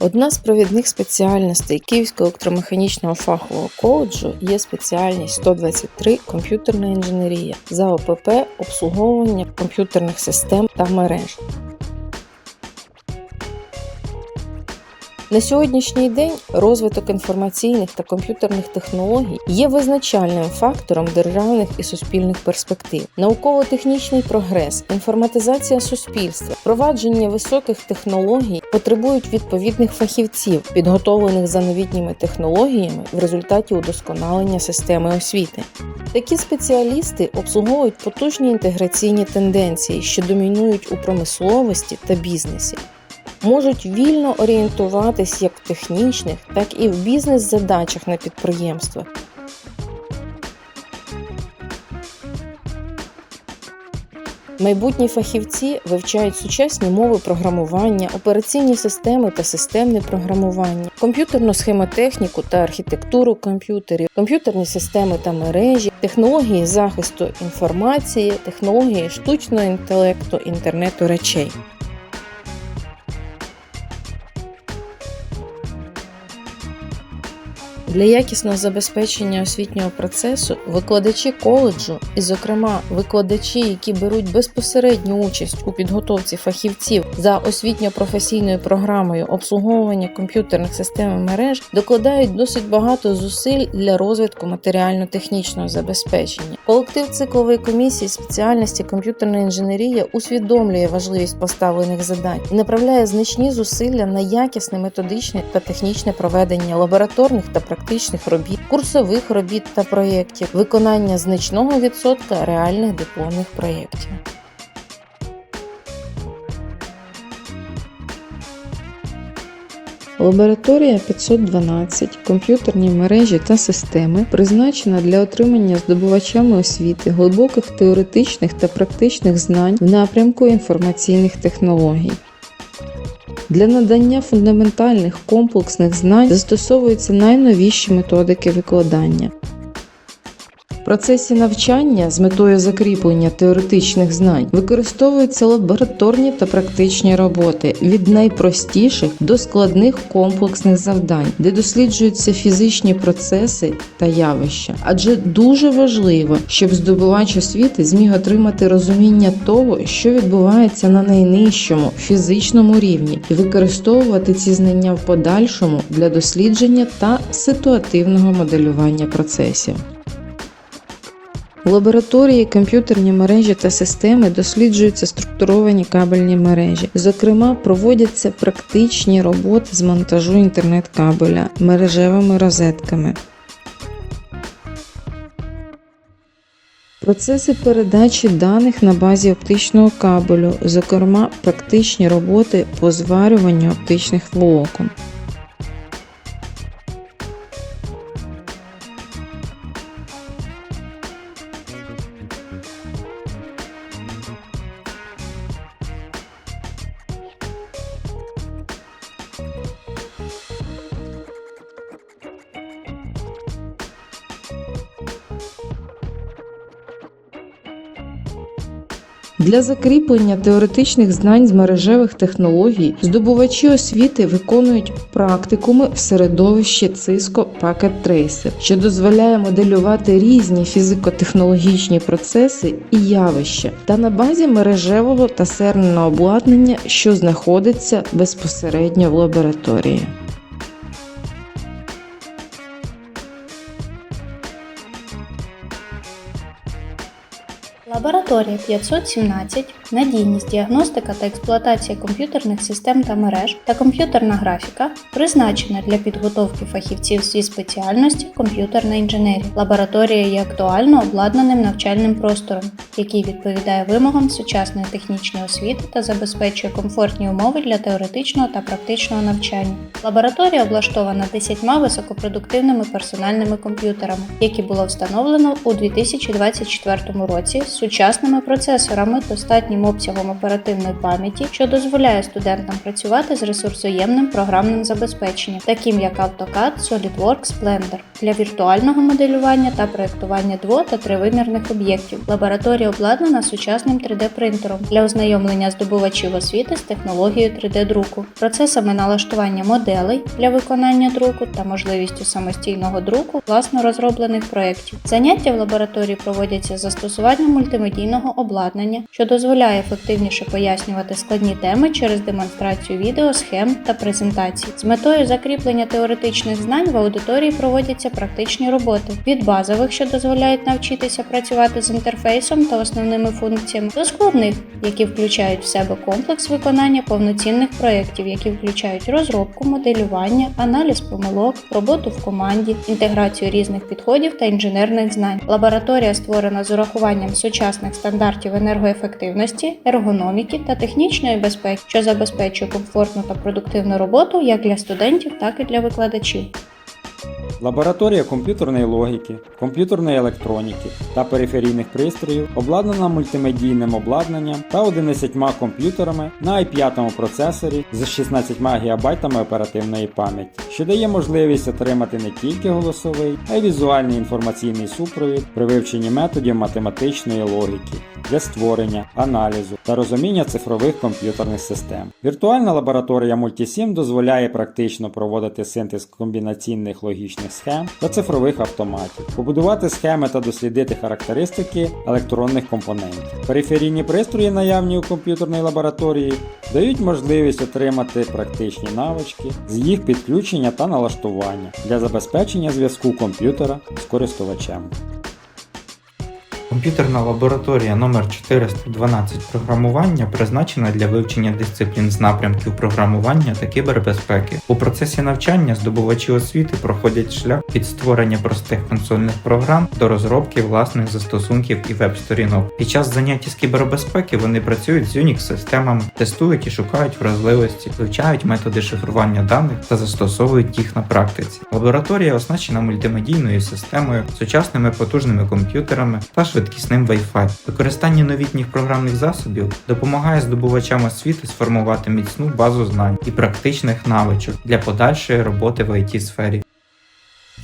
Одна з провідних спеціальностей Київського електромеханічного фахового коледжу є спеціальність 123 комп'ютерна інженерія за ОПП обслуговування комп'ютерних систем та мереж. На сьогоднішній день розвиток інформаційних та комп'ютерних технологій є визначальним фактором державних і суспільних перспектив. Науково-технічний прогрес, інформатизація суспільства, впровадження високих технологій потребують відповідних фахівців, підготовлених за новітніми технологіями в результаті удосконалення системи освіти. Такі спеціалісти обслуговують потужні інтеграційні тенденції, що домінують у промисловості та бізнесі можуть вільно орієнтуватись як в технічних, так і в бізнес-задачах на підприємствах. Майбутні фахівці вивчають сучасні мови програмування, операційні системи та системне програмування, комп'ютерну схемотехніку та архітектуру комп'ютерів, комп'ютерні системи та мережі, технології захисту інформації, технології штучного інтелекту, інтернету речей. Для якісного забезпечення освітнього процесу викладачі коледжу, і, зокрема, викладачі, які беруть безпосередню участь у підготовці фахівців за освітньо-професійною програмою обслуговування комп'ютерних систем і мереж, докладають досить багато зусиль для розвитку матеріально-технічного забезпечення. Колектив циклової комісії спеціальності комп'ютерна інженерія усвідомлює важливість поставлених завдань і направляє значні зусилля на якісне методичне та технічне проведення лабораторних та практичних робіт, курсових робіт та проєктів, виконання значного відсотка реальних дипломних проєктів. Лабораторія 512 комп'ютерні мережі та системи призначена для отримання здобувачами освіти глибоких теоретичних та практичних знань в напрямку інформаційних технологій. Для надання фундаментальних комплексних знань застосовуються найновіші методики викладання. Процесі навчання з метою закріплення теоретичних знань використовуються лабораторні та практичні роботи від найпростіших до складних комплексних завдань, де досліджуються фізичні процеси та явища. Адже дуже важливо, щоб здобувач освіти зміг отримати розуміння того, що відбувається на найнижчому фізичному рівні, і використовувати ці знання в подальшому для дослідження та ситуативного моделювання процесів. У лабораторії комп'ютерні мережі та системи досліджуються структуровані кабельні мережі. Зокрема, проводяться практичні роботи з монтажу інтернет-кабеля мережевими розетками. Процеси передачі даних на базі оптичного кабелю, зокрема, практичні роботи по зварюванню оптичних волокон. Для закріплення теоретичних знань з мережевих технологій здобувачі освіти виконують практикуми в середовищі Cisco Packet Tracer, що дозволяє моделювати різні фізико-технологічні процеси і явища та на базі мережевого та серверного обладнання, що знаходиться безпосередньо в лабораторії. Лабораторія 517, надійність, діагностика та експлуатація комп'ютерних систем та мереж та комп'ютерна графіка призначена для підготовки фахівців зі спеціальності комп'ютерна інженерія. Лабораторія є актуально обладнаним навчальним простором, який відповідає вимогам сучасної технічної освіти та забезпечує комфортні умови для теоретичного та практичного навчання. Лабораторія облаштована 10 високопродуктивними персональними комп'ютерами, які було встановлено у 2024 році сучасними процесорами, достатнім обсягом оперативної пам'яті, що дозволяє студентам працювати з ресурсоємним програмним забезпеченням, таким як AutoCAD, SolidWorks, Blender, для віртуального моделювання та проєктування дво- та тривимірних об'єктів. Лабораторія обладнана сучасним 3D-принтером для ознайомлення здобувачів освіти з технологією 3D-друку, процесами налаштування моделей для виконання друку та можливістю самостійного друку власно розроблених проєктів. Заняття в лабораторії проводяться з застосуванням мультимедійного обладнання, що дозволяє ефективніше пояснювати складні теми через демонстрацію відео, схем та презентацій. З метою закріплення теоретичних знань в аудиторії проводяться практичні роботи від базових, що дозволяють навчитися працювати з інтерфейсом та основними функціями, до складних, які включають в себе комплекс виконання повноцінних проєктів, які включають розробку, моделювання, аналіз помилок, роботу в команді, інтеграцію різних підходів та інженерних знань. Лабораторія створена з урахуванням сучасних стандартів енергоефективності, ергономіки та технічної безпеки, що забезпечує комфортну та продуктивну роботу як для студентів, так і для викладачів. Лабораторія комп'ютерної логіки, комп'ютерної електроніки та периферійних пристроїв обладнана мультимедійним обладнанням та 11 комп'ютерами на i5 процесорі з 16 ГБ оперативної пам'яті, що дає можливість отримати не тільки голосовий, а й візуальний інформаційний супровід при вивченні методів математичної логіки для створення, аналізу та розуміння цифрових комп'ютерних систем. Віртуальна лабораторія Multisim дозволяє практично проводити синтез комбінаційних логічних схем та цифрових автоматів, побудувати схеми та дослідити характеристики електронних компонентів. Периферійні пристрої, наявні у комп'ютерній лабораторії, дають можливість отримати практичні навички з їх підключення та налаштування для забезпечення зв'язку комп'ютера з користувачем. Комп'ютерна лабораторія номер 412 програмування призначена для вивчення дисциплін з напрямків програмування та кібербезпеки. У процесі навчання здобувачі освіти проходять шлях від створення простих консольних програм до розробки власних застосунків і веб-сторінок. Під час занять з кібербезпеки вони працюють з Unix-системами, тестують і шукають вразливості, вивчають методи шифрування даних та застосовують їх на практиці. Лабораторія оснащена мультимедійною системою, сучасними потужними комп'ютерами та швидкісним Wi-Fi. Використання новітніх програмних засобів допомагає здобувачам освіти сформувати міцну базу знань і практичних навичок для подальшої роботи в it сфері.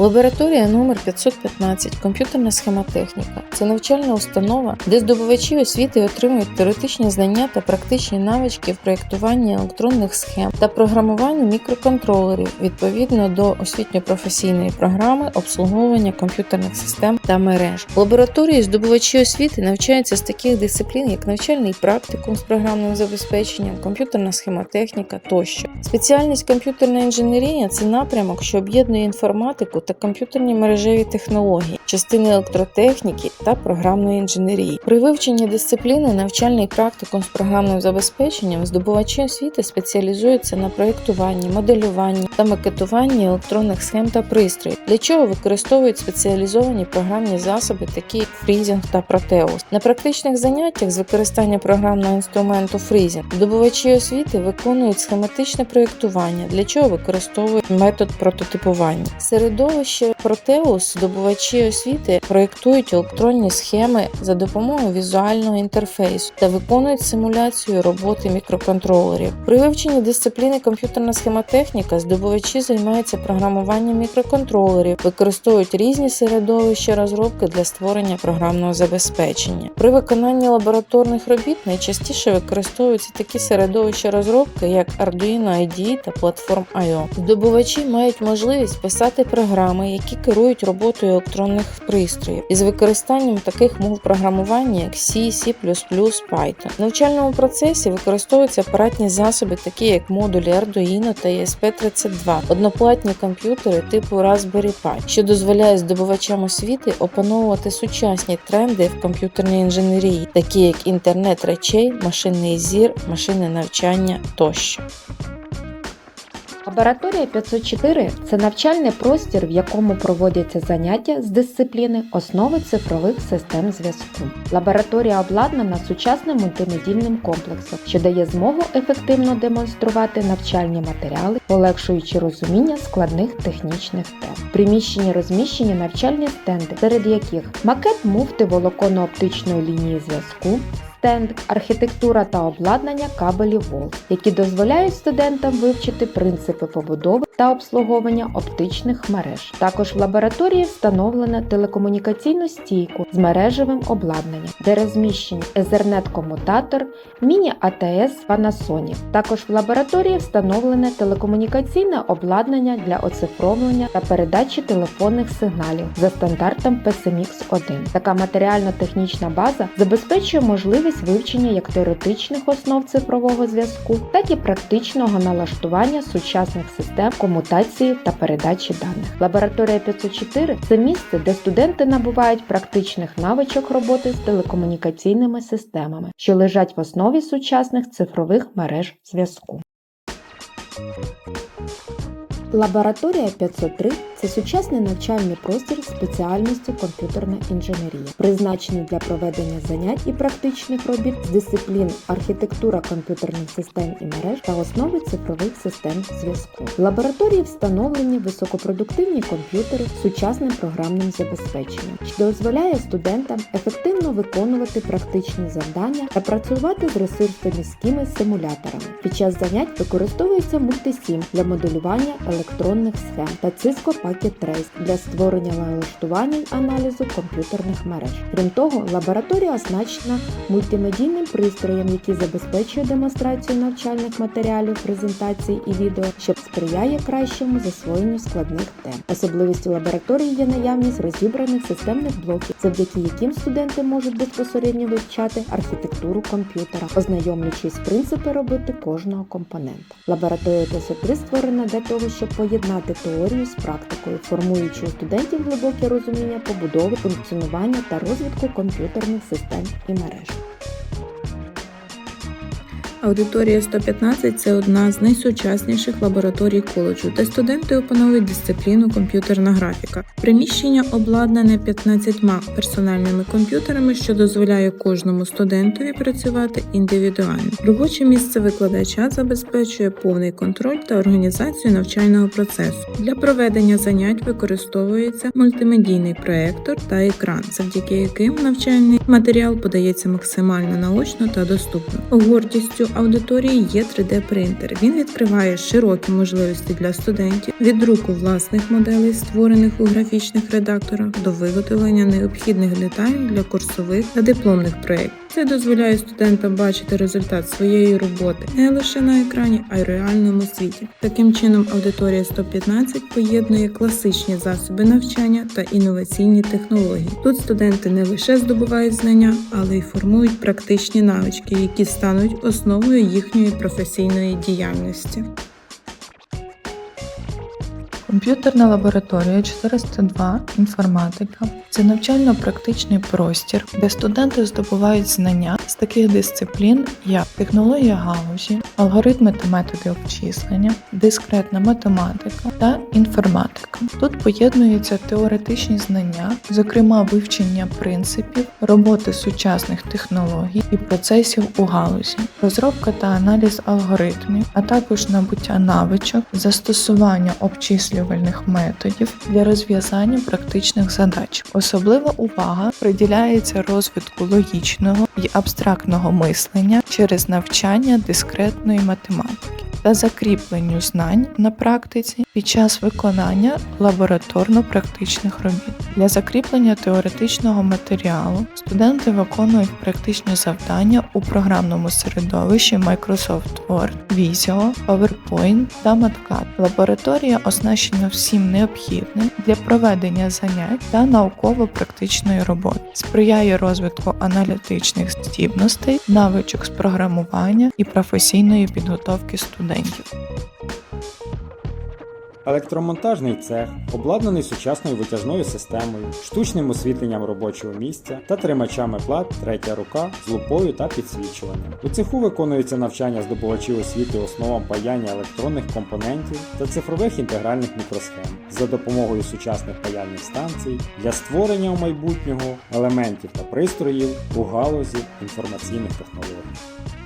Лабораторія номер 515 комп'ютерна схемотехніка. Це навчальна установа, де здобувачі освіти отримують теоретичні знання та практичні навички в проєктуванні електронних схем та програмуванні мікроконтролерів відповідно до освітньо-професійної програми обслуговування комп'ютерних систем та мереж. Лабораторії здобувачі освіти навчаються з таких дисциплін, як навчальний практикум з програмним забезпеченням, комп'ютерна схемотехніка тощо. Спеціальність комп'ютерна інженерія це напрямок, що об'єднує інформатику та комп'ютерні мережеві технології, частини електротехніки та програмної інженерії. При вивченні дисципліни навчальний практикум з програмним забезпеченням здобувачі освіти спеціалізуються на проєктуванні, моделюванні та макетуванні електронних схем та пристроїв, для чого використовують спеціалізовані програмні засоби, такі як Freezing та Proteus. На практичних заняттях з використання програмного інструменту Freezing здобувачі освіти виконують схематичне проєктування, для чого використовують метод прототипування. Середовище Proteus здобувачі освіти проєктують електронні схеми за допомогою візуального інтерфейсу та виконують симуляцію роботи мікроконтролерів. При вивченні дисципліни комп'ютерна схемотехніка здобувачі займаються програмуванням мікроконтролерів, використовують різні середовища розробки для створення програмного забезпечення. При виконанні лабораторних робіт найчастіше використовуються такі середовища розробки, як Arduino IDE та Platform.io. Здобувачі мають можливість писати програми, які керують роботою електронних пристроїв із використанням таких мов програмування, як C, C++, Python. В навчальному процесі використовуються апаратні засоби, такі як модулі Arduino та ESP32, одноплатні комп'ютери типу Raspberry Pi, що дозволяє здобувачам освіти опановувати сучасні тренди в комп'ютерній інженерії, такі як інтернет речей, машинний зір, машинне навчання тощо. Лабораторія 504 це навчальний простір, в якому проводяться заняття з дисципліни основи цифрових систем зв'язку. Лабораторія обладнана сучасним мультимедійним комплексом, що дає змогу ефективно демонструвати навчальні матеріали, полегшуючи розуміння складних технічних тем. В приміщенні розміщені навчальні стенди, серед яких макет муфти волоконно-оптичної лінії зв'язку, стенд, архітектура та обладнання кабелів ВОЛ, які дозволяють студентам вивчити принципи побудови та обслуговування оптичних мереж. Також в лабораторії встановлено телекомунікаційну стійку з мережевим обладнанням, де розміщені Ethernet-комутатор, міні-АТС Panasonic. Також в лабораторії встановлене телекомунікаційне обладнання для оцифровлення та передачі телефонних сигналів за стандартом PSMX-1. Така матеріально-технічна база забезпечує можливість вивчення як теоретичних основ цифрового зв'язку, так і практичного налаштування сучасних систем комутації та передачі даних. Лабораторія 504 це місце, де студенти набувають практичних навичок роботи з телекомунікаційними системами, що лежать в основі сучасних цифрових мереж зв'язку. Лабораторія 503 це сучасний навчальний простір спеціальності комп'ютерна інженерія, призначений для проведення занять і практичних робіт з дисциплін архітектура комп'ютерних систем і мереж та основи цифрових систем зв'язку. В лабораторії встановлені високопродуктивні комп'ютери з сучасним програмним забезпеченням, що дозволяє студентам ефективно виконувати практичні завдання та працювати з ресурсно-міськими симуляторами. Під час занять використовується мультисім для моделювання електронних схем та Cisco Packet Trace для створення налаштування й аналізу комп'ютерних мереж. Крім того, лабораторія оснащена мультимедійним пристроєм, який забезпечує демонстрацію навчальних матеріалів, презентацій і відео, що сприяє кращому засвоєнню складних тем. Особливістю лабораторії є наявність розібраних системних блоків, завдяки яким студенти можуть безпосередньо вивчати архітектуру комп'ютера, ознайомлюючись принципи роботи кожного компонента. Лабораторія 503 створена для того, щоб поєднати теорію з практикою, формуючи у студентів глибоке розуміння побудови, функціонування та розвитку комп'ютерних систем і мереж. Аудиторія 115 це одна з найсучасніших лабораторій коледжу, де студенти опановують дисципліну комп'ютерна графіка. Приміщення обладнане 15 персональними комп'ютерами, що дозволяє кожному студентові працювати індивідуально. Робоче місце викладача забезпечує повний контроль та організацію навчального процесу. Для проведення занять використовується мультимедійний проектор та екран, завдяки яким навчальний матеріал подається максимально наочно та доступно. Гордістю аудиторії є 3D-принтер. Він відкриває широкі можливості для студентів від друку власних моделей, створених у графічних редакторах, до виготовлення необхідних деталей для курсових та дипломних проєктів. Це дозволяє студентам бачити результат своєї роботи не лише на екрані, а й реальному світі. Таким чином, аудиторія 115 поєднує класичні засоби навчання та інноваційні технології. Тут студенти не лише здобувають знання, але й формують практичні навички, які стануть основою їхньої професійної діяльності. Комп'ютерна лабораторія 402 інформатика це навчально-практичний простір, де студенти здобувають знання таких дисциплін, як технологія галузі, алгоритми та методи обчислення, дискретна математика та інформатика. Тут поєднуються теоретичні знання, зокрема вивчення принципів, роботи сучасних технологій і процесів у галузі, розробка та аналіз алгоритмів, а також набуття навичок, застосування обчислювальних методів для розв'язання практичних задач. Особлива увага приділяється розвитку логічного і абстрактного мислення через навчання дискретної математики та закріпленню знань на практиці під час виконання лабораторно-практичних робіт. Для закріплення теоретичного матеріалу студенти виконують практичні завдання у програмному середовищі Microsoft Word, Visio, PowerPoint та MatCat. Лабораторія оснащена всім необхідним для проведення занять та науково-практичної роботи, сприяє розвитку аналітичних здібностей, навичок з програмування і професійної підготовки студентів. Електромонтажний цех, обладнаний сучасною витяжною системою, штучним освітленням робочого місця та тримачами плат третя рука з лупою та підсвічуванням. У цеху виконується навчання здобувачів освіти основам паяння електронних компонентів та цифрових інтегральних мікросхем за допомогою сучасних паяльних станцій для створення у майбутнього елементів та пристроїв у галузі інформаційних технологій.